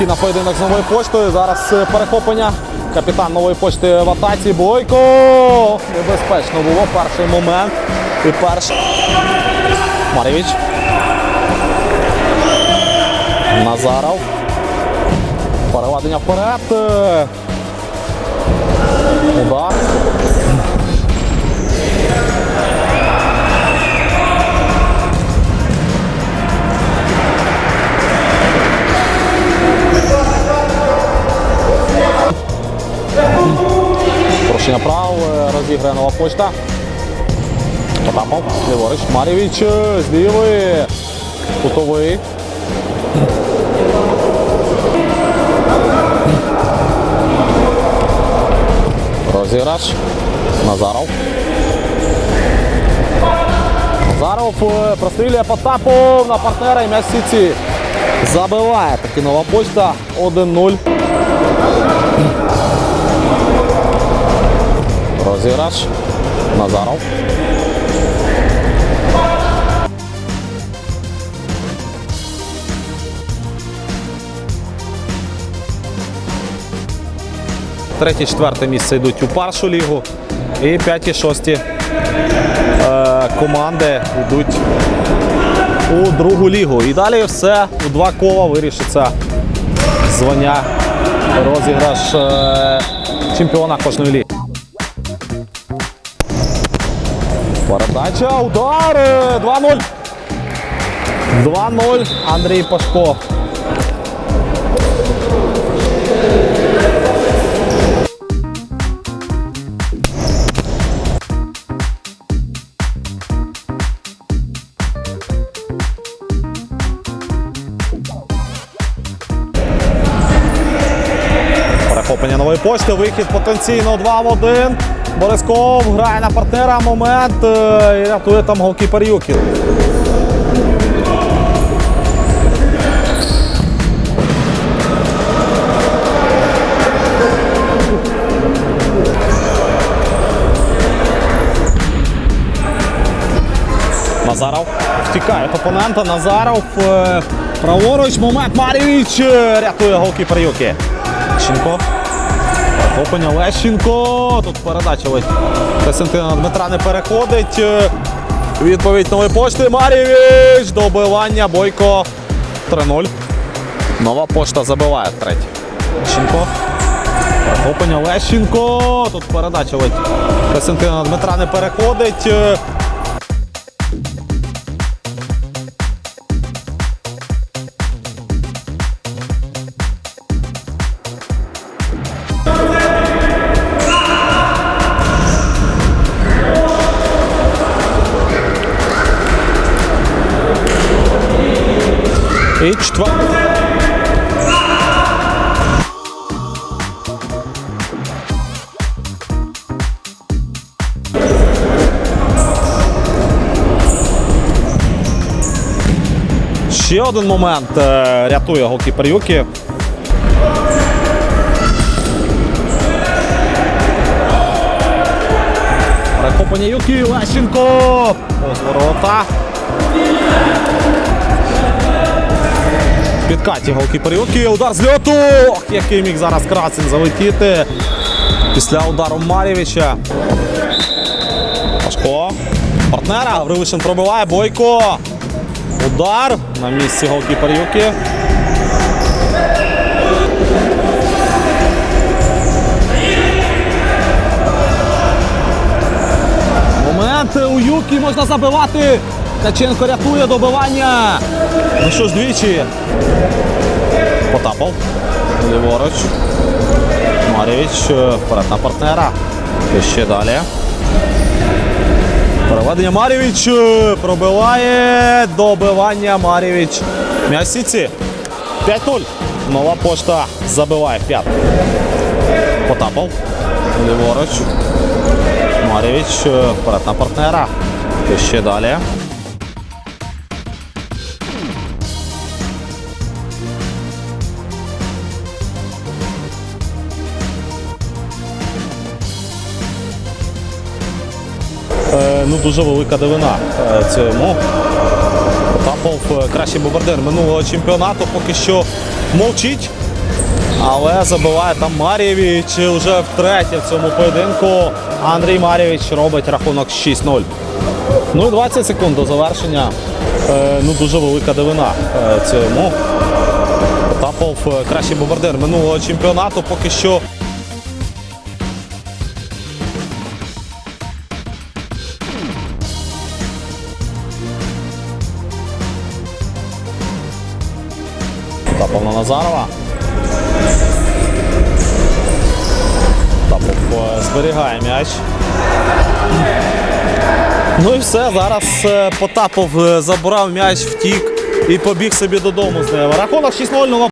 Юкі на поєдинок з новою поштою. Зараз е, перехоплення. Капітан нової пошти в атаці. Бойко! Небезпечно було перший момент. І перший. Марєвіч. Назаров. Переведення вперед. Е, Удар. Розіграє нова почта. Потапов, ліворуч, Марєвіч, е, з лівої. Кутовий. Назаров. Назаров е, прострілює Потапов на партнера і м'яч в сітці. Забиває таки нова почта 1-0. Розіграш. Назаров. Третє, четверте місце йдуть у першу лігу. І п'яті, шості е, команди йдуть у другу лігу. І далі все у два кола вирішиться звання розіграш е, чемпіона кожної ліги. Передача, удар! е, 2-0. 2-0. Андрій Пашко. Перехоплення нової пошти, вихід потенційно 2 в 1. Борисков грає на партнера. Момент е, і рятує там голкіпер Юкін. Назаров втікає від опонента. Назаров е, праворуч. Момент Марівіч е, рятує голкіпер Юкі. Лещенко. Перехоплення Лещенко. Тут передача ледь Костянтина Дмитра не переходить. Е, Відповідь нової пошти. Марівіч. Добивання. Бойко 3-0. Нова пошта забиває третій. Лещенко. Опаня Лещенко. Тут передача ледь Костянтина Дмитра не переходить. Е, І четвертий. Ще один момент е, рятує голкіпер Юкі. Перехоплення Юкі Лещенко. Повз ворота. Підкаті голкіпер Юкі. Удар з льоту. Ох, який міг зараз Красин залетіти. Після удару Марєвича. Пашко. Партнера. Гаврилишин пробиває. Бойко. Удар на місці голкіпер Юкі. Момент у Юкі можна забивати. Ткаченко рятує добивання. Ну що ж, двічі. Потапов. Ліворуч. Марєвич е, вперед на партнера. І ще далі. Переведення Марєвич е, пробиває добивання Марєвич. Сітці. 5-0. Нова пошта забиває п'ят. Потапов. Ліворуч. Марєвич е, вперед на партнера. І ще далі. Ну, дуже велика дивина е, цьому. Потапов е, кращий бомбардир минулого чемпіонату поки що мовчить. Але забиває там Марєвіч вже втретє в цьому поєдинку. Андрій Марєвіч робить рахунок 6-0. Ну і 20 секунд до завершення. Е, ну дуже велика дивина цьому. Потапов е, кращий бомбардир минулого чемпіонату поки що. Потапов на Назарова. Потапов е, зберігає м'яч. Ну і все, зараз е, Потапов е, забрав м'яч, втік і побіг собі додому з ним. Рахунок 6-0 нова